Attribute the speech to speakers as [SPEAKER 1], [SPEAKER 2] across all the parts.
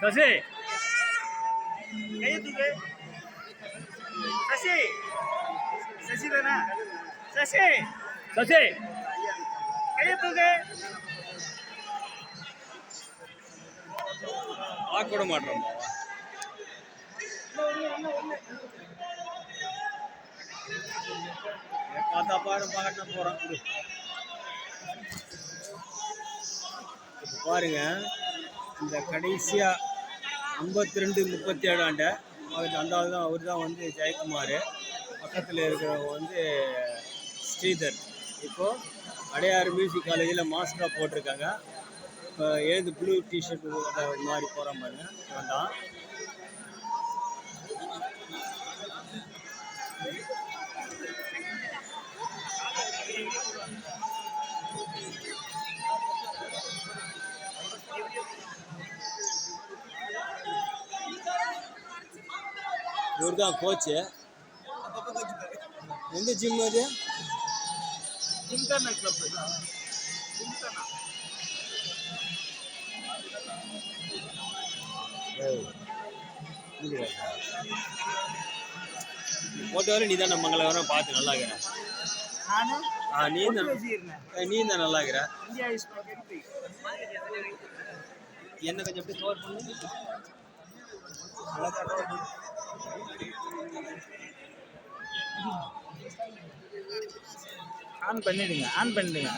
[SPEAKER 1] சசி. கையை தூக்கு. சசி. சசி தானா? சசி. சசி. கையை தூக்கு.
[SPEAKER 2] ஆக்கூட மாட்டோம். பார்த்தா பாடம் பார்க்க போகிறோம் பாருங்க இந்த கடைசியாக ஐம்பத்தி ரெண்டு முப்பத்தி ஏழாண்ட அவர் அந்த ஆள் தான் அவர் தான் வந்து ஜெயக்குமார். பக்கத்தில் இருக்கிறவங்க வந்து ஸ்ரீதர். இப்போது அடையாறு மியூசிக் காலேஜில் மாஸ்டராக போட்டிருக்காங்க. இப்போ ஏது ப்ளூ டிஷர்ட் மாதிரி போகிற மாதிரி இவன் தான் இவர் தான் கோச்சு எந்த ஜிம் அது?
[SPEAKER 1] ஜிம்கானா கிளப்
[SPEAKER 2] போட்டு வர நீ தான் நம்ம பார்த்து நல்லா இருக்கிற ஆ நீ தான் நீ தான் நல்லா இருக்கிற என்ன கொஞ்சம் எப்படி கவர் பண்ணு.
[SPEAKER 1] ஆன் பண்ணிடுங்க ஆன் பண்ணிடுங்க.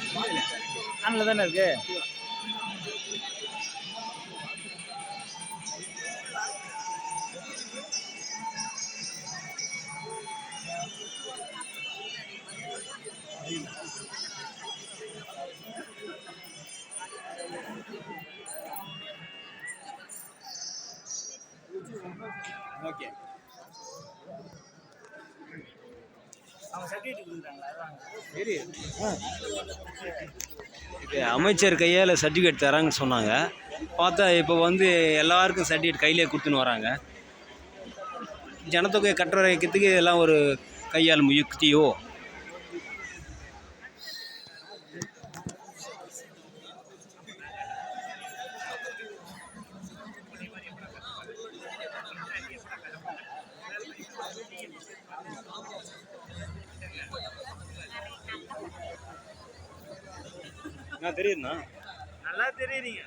[SPEAKER 1] ஆனில் தானே இருக்கு?
[SPEAKER 2] ஓகே. இது அமைச்சர் கையால் சர்டிஃபிகேட் தராங்கன்னு சொன்னாங்க. பார்த்தா இப்போ வந்து எல்லாருக்கும் சர்டிஃபிகேட் கையிலே கொடுத்துன்னு வராங்க. ஜனத்தொகை கட்டுற வைக்கிறதுக்கு எல்லாம் ஒரு கையால் முயற்சியோ? தெரியுதுண்ணா.
[SPEAKER 1] நல்லா தெரியுறீங்க.